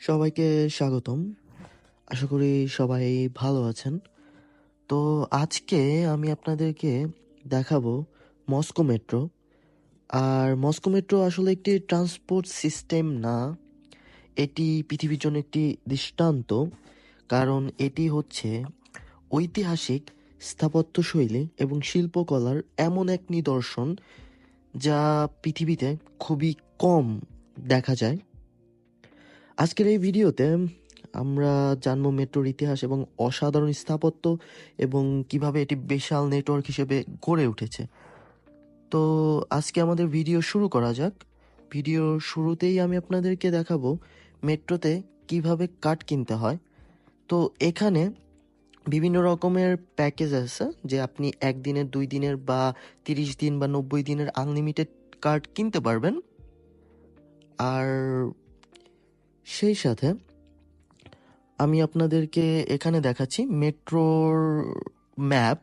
সবাইকে স্বাগতম। আশা করি সবাই ভালো আছেন। তো আজকে আমি আপনাদেরকে দেখাবো মস্কো মেট্রো। আর মস্কো মেট্রো আসলে একটি ট্রান্সপোর্ট সিস্টেম না, এটি পৃথিবীর জন্য একটি দৃষ্টান্ত, কারণ এটি হচ্ছে ঐতিহাসিক স্থাপত্যশৈলী এবং শিল্পকলার এমন এক নিদর্শন যা পৃথিবীতে খুবই কম দেখা যায়। আজকের এই ভিডিওতে আমরা জানব মেট্রোর ইতিহাস এবং অসাধারণ স্থাপত্য এবং কীভাবে এটি বিশাল নেটওয়ার্ক হিসেবে গড়ে উঠেছে। তো আজকে আমাদের ভিডিও শুরু করা যাক। ভিডিও শুরুতেই আমি আপনাদেরকে দেখাবো মেট্রোতে কীভাবে কাঠ কিনতে হয়। তো এখানে বিভিন্ন রকমের প্যাকেজ আছে, যে আপনি একদিনের, দুই দিনের বা তিরিশ দিন বা নব্বই দিনের আনলিমিটেড কার্ড কিনতে পারবেন। আর সেই সাথে আমি আপনাদেরকে এখানে দেখাচ্ছি মেট্রোর ম্যাপ,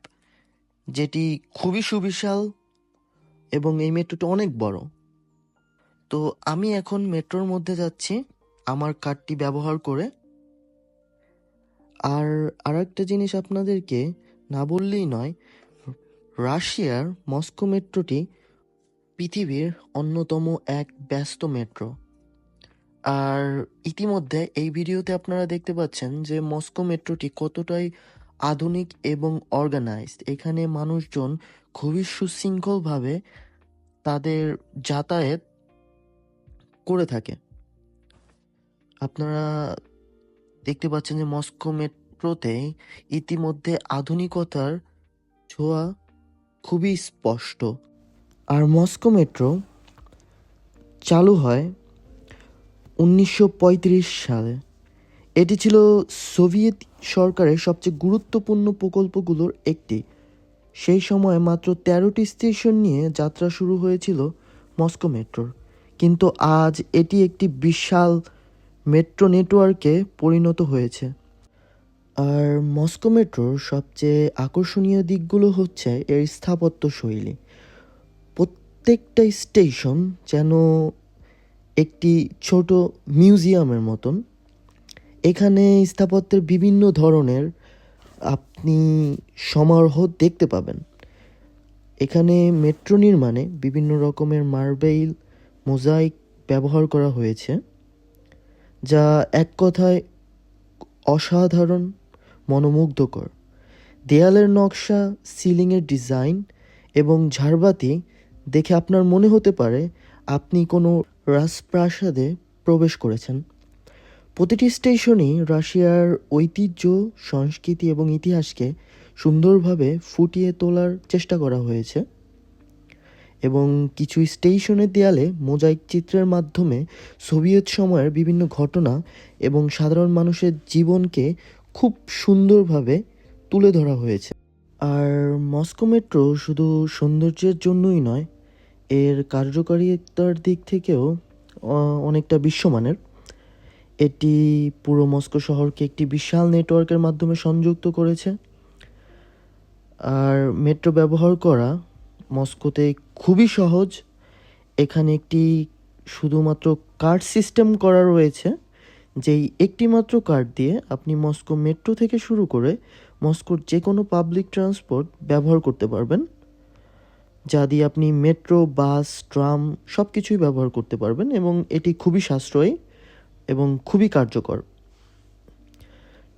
যেটি খুবই সুবিশাল এবং এই মেট্রোটা অনেক বড়। তো আমি এখন মেট্রোর মধ্যে যাচ্ছি আমার কার্ডটি ব্যবহার করে। আর আরেকটা জিনিস আপনাদেরকে না বললেই নয়, রাশিয়ার মস্কো মেট্রোটি পৃথিবীর অন্যতম এক ব্যস্ত মেট্রো। আর ইতিমধ্যে এই ভিডিওতে আপনারা দেখতে পাচ্ছেন যে মস্কো মেট্রোটি কতটাই আধুনিক এবং অর্গানাইজড এখানে মানুষজন খুবই সুশৃঙ্খলভাবে তাদের যাতায়াত করে থাকে। আপনারা দেখতে পাচ্ছেন যে মস্কো মেট্রোতে ইতিমধ্যে আধুনিকতার ছোঁয়া খুবই স্পষ্ট। আর মস্কো মেট্রো চালু হয় উনিশশো পঁয়ত্রিশ সালে। এটি ছিল সোভিয়েত সরকারের সবচেয়ে গুরুত্বপূর্ণ প্রকল্পগুলোর একটি। সেই সময় মাত্র তেরোটি স্টেশন নিয়ে যাত্রা শুরু হয়েছিল মস্কো মেট্রোর। কিন্তু আজ এটি একটি বিশাল মেট্রো নেটওয়ার্কে পরিণত হয়েছে। আর মস্কো মেট্রোর সবচেয়ে আকর্ষণীয় দিকগুলো হচ্ছে এর স্থাপত্য শৈলী। প্রত্যেকটা স্টেশন যেন একটি ছোট মিউজিয়ামের মতন। এখানে স্থাপত্যের বিভিন্ন ধরনের আপনি সমারোহ দেখতে পাবেন। এখানে মেট্রো নির্মাণে বিভিন্ন রকমের মার্বেল, মোজাইক ব্যবহার করা হয়েছে, যা এক কথায় অসাধারণ, মনোমুগ্ধকর। দেয়ালের নকশা, সিলিংয়ের ডিজাইন এবং ঝাড়বাতি দেখে আপনার মনে হতে পারে আপনি কোনো রাজপ্রাসাদে প্রবেশ করেছেন। প্রতিটি স্টেশনই রাশিয়ার ঐতিহ্য, সংস্কৃতি এবং ইতিহাসকে সুন্দরভাবে ফুটিয়ে তোলার চেষ্টা করা হয়েছে এবং কিছু স্টেশনের দেয়ালে মোজাইক চিত্রের মাধ্যমে সোভিয়েত সময়ের বিভিন্ন ঘটনা এবং সাধারণ মানুষের জীবনকে খুব সুন্দরভাবে তুলে ধরা হয়েছে। আর মস্কো মেট্রো শুধু সৌন্দর্যের জন্যই নয় এর কার্যকারিতার দিক থেকেও অনেকটা বিশ্বমানের। এটি পুরো মস্কো শহরকে একটি বিশাল নেটওয়ার্কের মাধ্যমে সংযুক্ত করেছে। আর মেট্রো ব্যবহার করা মস্কোতে খুবই সহজ। এখানে একটি শুধুমাত্র কার্ড সিস্টেম করা রয়েছে, যেই একটি মাত্র কার্ড দিয়ে আপনি মস্কো মেট্রো থেকে শুরু করে মস্কোর যে কোনো পাবলিক ট্রান্সপোর্ট ব্যবহার করতে পারবেন। যা দিয়ে আপনি মেট্রো, বাস, ট্রাম সব কিছুই ব্যবহার করতে পারবেন এবং এটি খুবই সাশ্রয়ী এবং খুবই কার্যকর।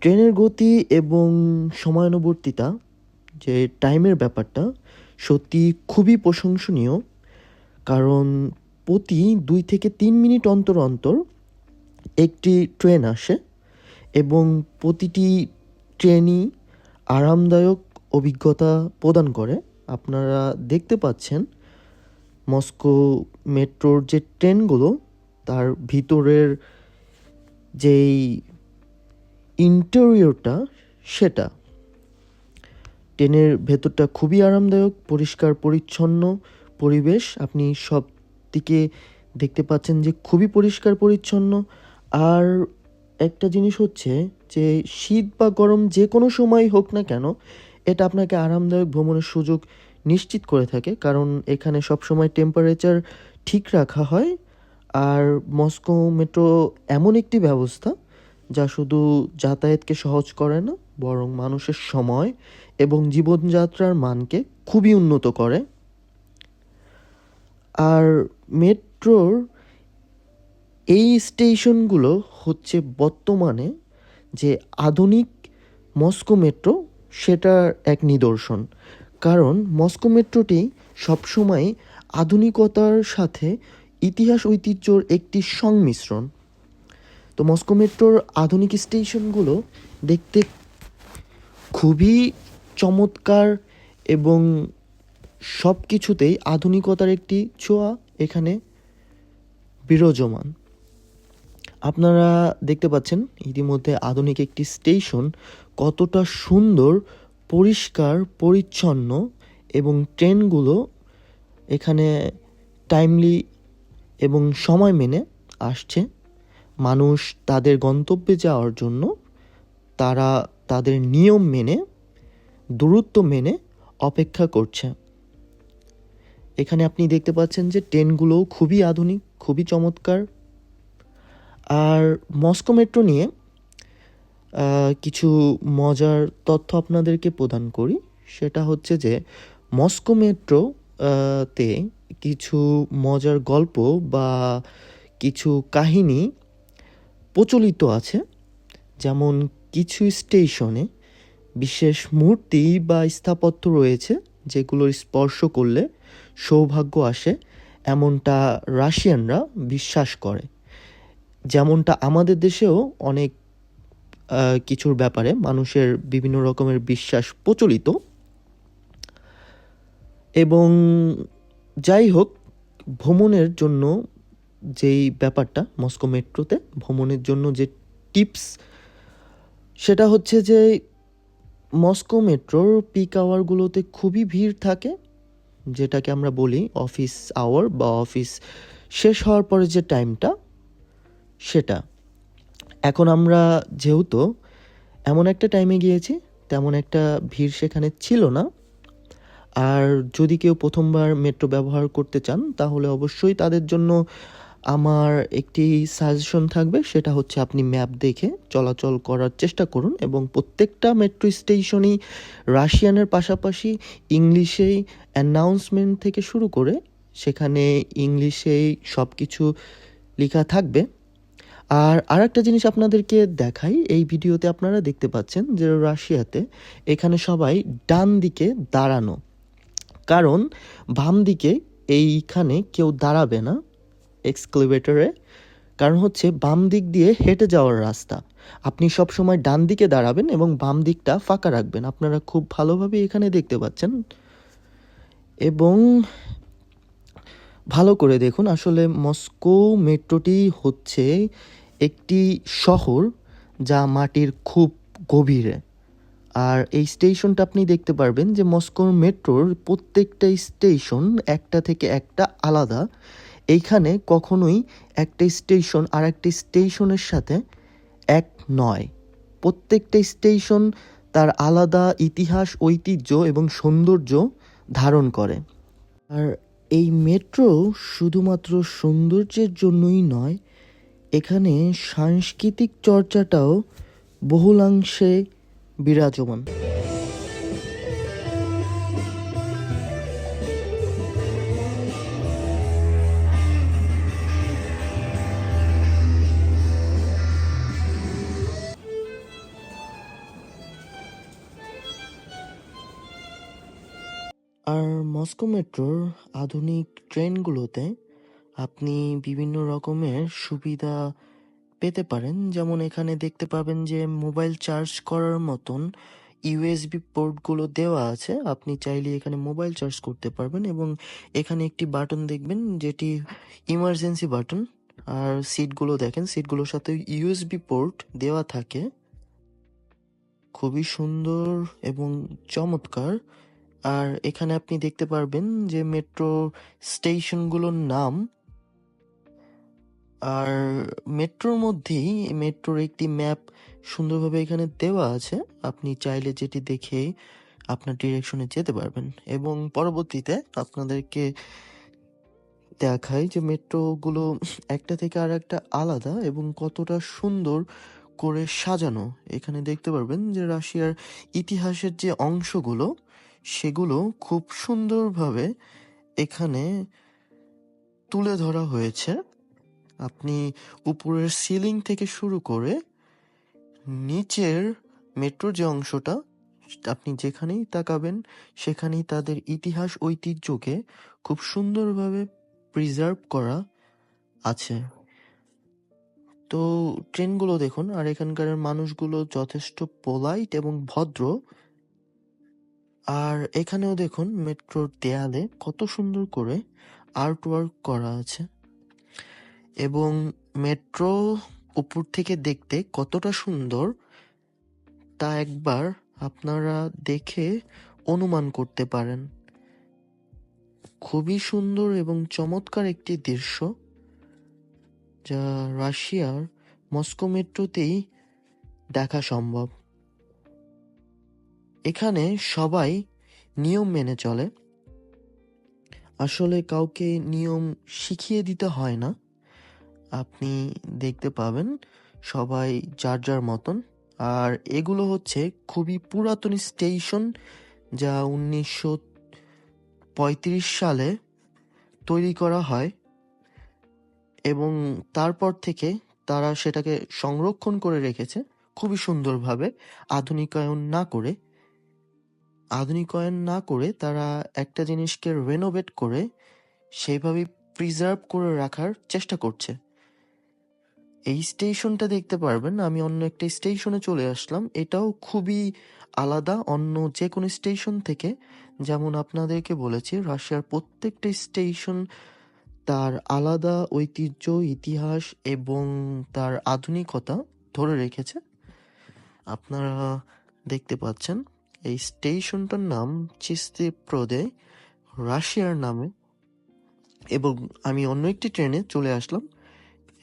ট্রেনের গতি এবং সময়ানুবর্তিতা, যে টাইমের ব্যাপারটা, সত্যি খুবই প্রশংসনীয়। কারণ প্রতি দুই থেকে তিন মিনিট অন্তর অন্তর একটি ট্রেন আসে এবং প্রতিটি ট্রেনই আরামদায়ক অভিজ্ঞতা প্রদান করে। আপনারা দেখতে পাচ্ছেন, মস্কো মেট্রোর যে ট্রেনগুলো, তার ভিতরের যেই ইন্টেরিয়রটা, সেটা। ট্রেনের ভেতরটা খুবই আরামদায়ক, পরিষ্কার, পরিচ্ছন্ন পরিবেশ। আপনি সব দিকে দেখতে পাচ্ছেন যে খুবই পরিষ্কার, পরিচ্ছন্ন। আর একটা জিনিস হচ্ছে যে, শীত বা গরম যে কোনো সময় হোক না কেন এটা আপনাকে আরামদায়ক ভ্রমণের সুযোগ নিশ্চিত করে থাকে, কারণ এখানে সবসময় টেম্পারেচার ঠিক রাখা হয়, আর মস্কো মেট্রো এমন একটি ব্যবস্থা যা শুধু যাতায়াতকে সহজ করে না, বরং মানুষের সময় এবং জীবনযাত্রার মানকে খুবই উন্নত করে। আর মেট্রোর এই স্টেশনগুলো হচ্ছে বর্তমানে যে আধুনিক মস্কো মেট্রো সেটার এক নিদর্শন। কারণ মস্কো মেট্রোটি সবসময় আধুনিকতার সাথে ইতিহাস ঐতিহ্যর একটি সংমিশ্রণ। তো মস্কো মেট্রোর আধুনিক স্টেশনগুলো দেখতে খুবই চমৎকার এবং সব কিছুতেই আধুনিকতার একটি ছোঁয়া এখানে বিরাজমান। আপনারা দেখতে পাচ্ছেন ইতিমধ্যে আধুনিক একটি স্টেশন কতটা সুন্দর, পরিষ্কার, পরিচ্ছন্ন এবং ট্রেনগুলো এখানে টাইমলি এবং সময় মেনে আসছে। মানুষ তাদের গন্তব্যে যাওয়ার জন্য তারা তাদের নিয়ম মেনে, দূরত্ব মেনে অপেক্ষা করছে। এখানে আপনি দেখতে পাচ্ছেন যে ট্রেনগুলোও খুবই আধুনিক, খুবই চমৎকার। আর মস্কো মেট্রো নিয়ে কিছু মজার তথ্য আপনাদেরকে প্রদান করি। সেটা হচ্ছে যে, মস্কো মেট্রো তে কিছু মজার গল্প বা কিছু কাহিনী প্রচলিত আছে। যেমন কিছু স্টেশনে বিশেষ মূর্তি বা স্থাপত্য রয়েছে যেগুলোর স্পর্শ করলে সৌভাগ্য আসে। এমনটা রাশিয়ানরা বিশ্বাস করে। যেমনটা আমাদের দেশেও অনেক কিছুর ব্যাপারে মানুষের বিভিন্ন রকমের বিশ্বাস প্রচলিত। এবং যাই হোক, ভ্রমণের জন্য যেই ব্যাপারটা, মস্কো মেট্রোতে, ভ্রমণের জন্য যে টিপস, সেটা হচ্ছে যে মস্কো মেট্রোর পিক আওয়ারগুলোতে খুবই ভিড় থাকে, যেটাকে আমরা বলি অফিস আওয়ার বা অফিস শেষ হওয়ার পরে যে টাইমটা। সেটা। এখন আমরা যেহেতু এমন একটা টাইমে গিয়েছি, তেমন একটা ভিড় সেখানে ছিল না। আর যদি কেউ প্রথমবার মেট্রো ব্যবহার করতে চান, তাহলে অবশ্যই তাদের জন্য আমার একটি সাজেশন থাকবে, সেটা হচ্ছে আপনি ম্যাপ দেখে চলাচল করার চেষ্টা করুন এবং প্রত্যেকটা মেট্রো স্টেশনই রাশিয়ানের পাশাপাশি ইংলিশেই অ্যানাউন্সমেন্ট থেকে শুরু করে সেখানে ইংলিশেই সব কিছু লেখা থাকবে। আর আরেকটা জিনিস আপনাদেরকে দেখাই, এই ভিডিওতে আপনারা দেখতে পাচ্ছেন যে রাশিয়াতে এখানে সবাই ডান দিকে দাঁড়ানো। কারণ বাম দিকে এইখানে কেউ দাঁড়াবে না এক্সক্লেভেটরে কারণ হচ্ছে বাম দিক দিয়ে হেঁটে যাওয়ার রাস্তা। আপনি সব সময় ডান দিকে দাঁড়াবেন এবং বাম দিকটা ফাঁকা রাখবেন। আপনারা খুব ভালোভাবে এখানে দেখতে পাচ্ছেন। এবং ভালো করে দেখুন, আসলে মস্কো মেট্রোটি হচ্ছে একটি শহর যা মাটির খুব গভীরে। আর এই স্টেশনটা আপনি দেখতে পারবেন যে মস্কোর মেট্রোর প্রত্যেকটা স্টেশন একটা থেকে একটা আলাদা। এইখানে কখনোই একটা স্টেশন আর একটা স্টেশনের সাথে এক নয়। প্রত্যেকটা স্টেশন তার আলাদা ইতিহাস, ঐতিহ্য এবং সৌন্দর্য ধারণ করে। আর এই মেট্রো শুধুমাত্র সৌন্দর্যের জন্যই নয় এখানে সাংস্কৃতিক চর্চাটাও বহুলাংশে বিরাজমান। আর মস্কো মেট্রোর আধুনিক ট্রেনগুলোতে আপনি বিভিন্ন রকমের সুবিধা পেতে পারেন। যেমন এখানে দেখতে পাবেন যে মোবাইল চার্জ করার মতন ইউএসবি পোর্টগুলো দেওয়া আছে। আপনি চাইলে এখানে মোবাইল চার্জ করতে পারবেন এবং এখানে একটি বাটন দেখবেন যেটি ইমার্জেন্সি বাটন। আর সিটগুলো দেখেন, সিটগুলোর সাথে ইউএসবি পোর্ট দেওয়া থাকে। খুবই সুন্দর এবং চমৎকার। আর এখানে আপনি দেখতে পারবেন যে মেট্রো স্টেশনগুলোর নাম আর মেট্রোর মধ্যেই, মেট্রোর একটি ম্যাপ সুন্দরভাবে এখানে দেওয়া আছে। আপনি চাইলে যেটি দেখে আপনার ডিরেকশনে যেতে পারবেন। এবং পরবর্তীতে আপনাদেরকে দেখায় যে মেট্রোগুলো একটা থেকে আর একটা আলাদা এবং কতটা সুন্দর করে সাজানো। এখানে দেখতে পারবেন যে রাশিয়ার ইতিহাসের যে অংশগুলো, সেগুলো খুব সুন্দরভাবে এখানে তুলে ধরা হয়েছে। আপনি উপরের সিলিং থেকে শুরু করে নিচের মেট্রোর যে অংশটা, আপনি যেখানেই তাকাবেন, সেখানেই তাদের ইতিহাস, ঐতিহ্যকে খুব সুন্দরভাবে প্রিজার্ভ করা আছে। তো ট্রেনগুলো দেখুন, আর এখানকার মানুষগুলো যথেষ্ট পোলাইট এবং ভদ্র। আর এখানেও দেখুন মেট্রোর দেয়ালে কত সুন্দর করে আর্ট ওয়ার্ক করা আছে। এবং মেট্রো উপর থেকে দেখতে কতটা সুন্দর, তা একবার আপনারা দেখে অনুমান করতে পারেন। খুবই সুন্দর এবং চমৎকার একটি দৃশ্য, যা রাশিয়ার মস্কো মেট্রোতেই দেখা সম্ভব। এখানে সবাই নিয়ম মেনে চলে। আসলে কাউকে নিয়ম শিখিয়ে দিতে হয় না। আপনি দেখতে পাবেন সবাই যার যার মতন। আর এগুলো হচ্ছে খুবই পুরাতন স্টেশন যা উনিশশো পঁয়ত্রিশ সালে তৈরি করা হয় এবং তারপর থেকে তারা সেটাকে সংরক্ষণ করে রেখেছে খুবই সুন্দরভাবে। আধুনিকায়ন না করে, আধুনিকায়ন না করে তারা একটা জিনিসকে রেনোভেট করে সেইভাবে প্রিজার্ভ করে রাখার চেষ্টা করছে। এই স্টেশনটা দেখতে পারবেন, আমি অন্য একটা স্টেশনে চলে আসলাম। এটাও খুবই আলাদা, অন্য যে কোনো স্টেশন থেকে। যেমন আপনাদেরকে বলেছি, রাশিয়ার প্রত্যেকটা স্টেশন তার আলাদা ঐতিহ্য, ইতিহাস এবং তার আধুনিকতা ধরে রেখেছে। আপনারা দেখতে পাচ্ছেন, এই স্টেশনটার নাম চিস্তি প্রদে, রাশিয়ার নামে। এবং আমি অন্য একটি ট্রেনে চলে আসলাম।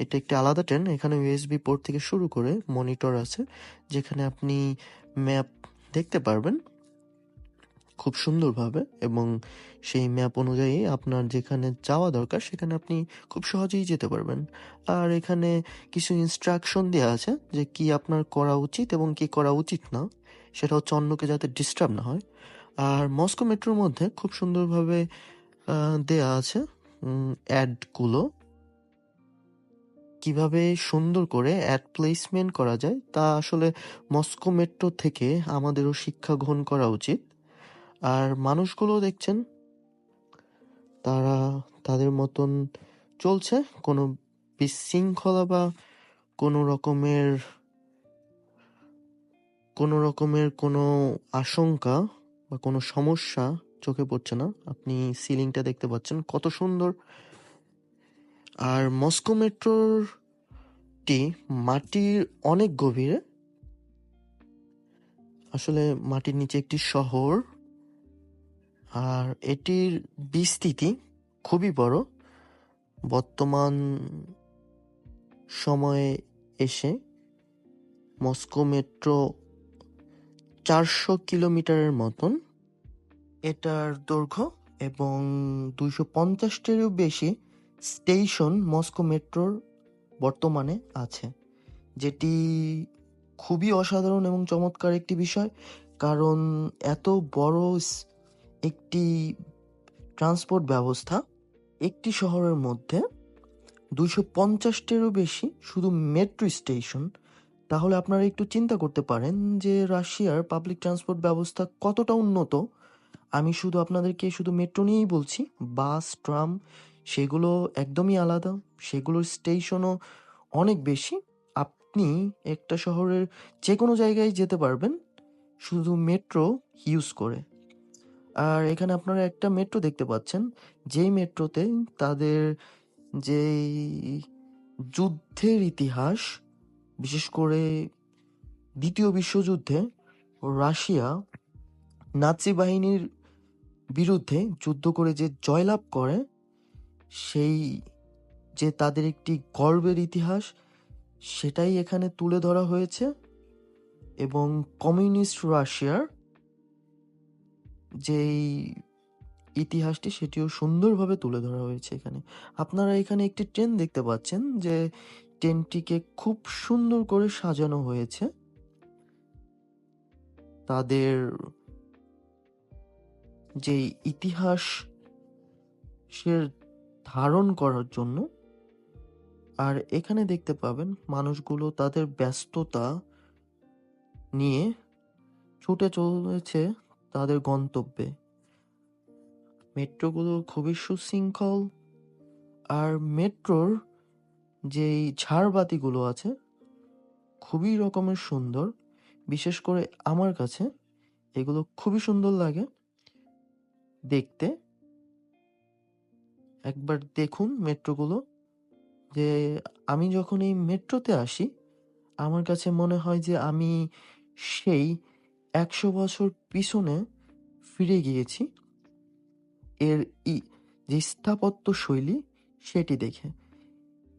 এটা একটি আলাদা ট্রেন, এখানে ইউএসবি পোর্ট থেকে শুরু করে মনিটর আছে, যেখানে আপনি ম্যাপ দেখতে পারবেন খুব সুন্দরভাবে এবং সেই ম্যাপ অনুযায়ী আপনার যেখানে যাওয়া দরকার সেখানে আপনি খুব সহজেই যেতে পারবেন। আর এখানে কিছু ইনস্ট্রাকশন দেওয়া আছে যে কি আপনার করা উচিত এবং কি করা উচিত না, সেটা হচ্ছে অন্যকে যাতে ডিস্টার্ব না হয়। আর মস্কো মেট্রোর মধ্যে খুব সুন্দরভাবে দেয়া আছে অ্যাডগুলো কীভাবে সুন্দর করে অ্যাড প্লেসমেন্ট করা যায়, তা আসলে মস্কো মেট্রো থেকে আমাদেরও শিক্ষা গ্রহণ করা উচিত। আর মানুষগুলো দেখছেন, তারা তাদের মতন চলছে, কোনো বিশৃঙ্খলা বা কোনো রকমের কোনো রকমের কোনো আশঙ্কা বা কোনো সমস্যা চোখে পড়ছে না। আপনি সিলিংটা দেখতে পাচ্ছেন, কত সুন্দর আর মস্কো মেট্রোরটি মাটির অনেক গভীরে। আসলে মাটির নিচে একটি শহর। আর এটির বিস্তৃতি খুবই বড়। বর্তমান সময়ে এসে মস্কো মেট্রো চারশো কিলোমিটারের মতন এটার দৈর্ঘ্য এবং দুইশো পঞ্চাশটিরও বেশি স্টেশন মস্কো মেট্রোর বর্তমানে আছে। যেটি খুবই অসাধারণ এবং চমৎকার একটি বিষয়, কারণ এত বড় একটি ট্রান্সপোর্ট ব্যবস্থা একটি শহরের মধ্যে দুশো পঞ্চাশটিরও বেশি শুধু মেট্রো স্টেশন। তাহলে আপনারা একটু চিন্তা করতে পারেন যে রাশিয়ার পাবলিক ট্রান্সপোর্ট ব্যবস্থা কতটা উন্নত। আমি শুধু আপনাদেরকে শুধু মেট্রো নিয়েই বলছি, বাস, ট্রাম সেগুলো একদমই আলাদা, সেগুলোর স্টেশনও অনেক বেশি। আপনি একটা শহরের যে কোনো জায়গায় যেতে পারবেন, শুধু মেট্রো ইউজ করে। আর এখানে আপনারা একটা মেট্রো দেখতে পাচ্ছেন, যেই মেট্রোতে তাদের যেই যুদ্ধের ইতিহাস, বিশেষ করে দ্বিতীয় বিশ্বযুদ্ধে রাশিয়া নাৎসি বাহিনীর বিরুদ্ধে যুদ্ধ করে যে জয়লাভ করে সেই যে তাদের একটি গর্বের ইতিহাস, সেটাই এখানে তুলে ধরা হয়েছে এবং কমিউনিস্ট রাশিয়ার যেই ইতিহাসটি, সেটিও সুন্দরভাবে তুলে ধরা হয়েছে এখানে। আপনারা এখানে একটি ট্রেন দেখতে পাচ্ছেন যে ট্রেনটিকে খুব সুন্দর করে সাজানো হয়েছে। তাদের যেই ইতিহাস ধারণ করার জন্য। আর এখানে দেখতে পাবেন মানুষগুলো তাদের ব্যস্ততা নিয়ে ছুটে চলেছে তাদের গন্তব্যে। মেট্রোগুলো খুবই সুশৃঙ্খল। আর মেট্রোর যেই ঝাড়বাতিগুলো আছে, খুবই রকমের সুন্দর। বিশেষ করে আমার কাছে এগুলো খুবই সুন্দর লাগে দেখতে। একবার দেখুন মেট্রোগুলো। যে আমি যখন এই মেট্রোতে আসি, আমার কাছে মনে হয় যে আমি সেই ১০০ বছর পিছনে ফিরে গিয়েছি। এর ই, যে স্থাপত্য শৈলী, সেটি দেখে।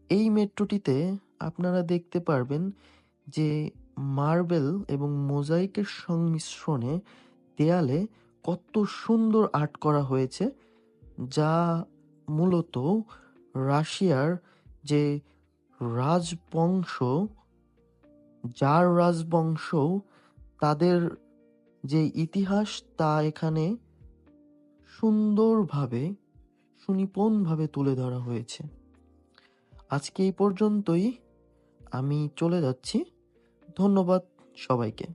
এই মেট্রোটিতে আপনারা দেখতে পারবেন যে মার্বেল এবং মোজাইকের সংমিশ্রণে দেয়ালে কত সুন্দর আর্ট করা হয়েছে। যা মূলত রাশিয়ার যে রাজবংশ, জার রাজবংশ তাদের যে ইতিহাস তা এখানে সুন্দরভাবে সুনিপুণভাবে তুলে ধরা হয়েছে। আজকে এই পর্যন্তই। আমি চলে যাচ্ছি। ধন্যবাদ সবাইকে।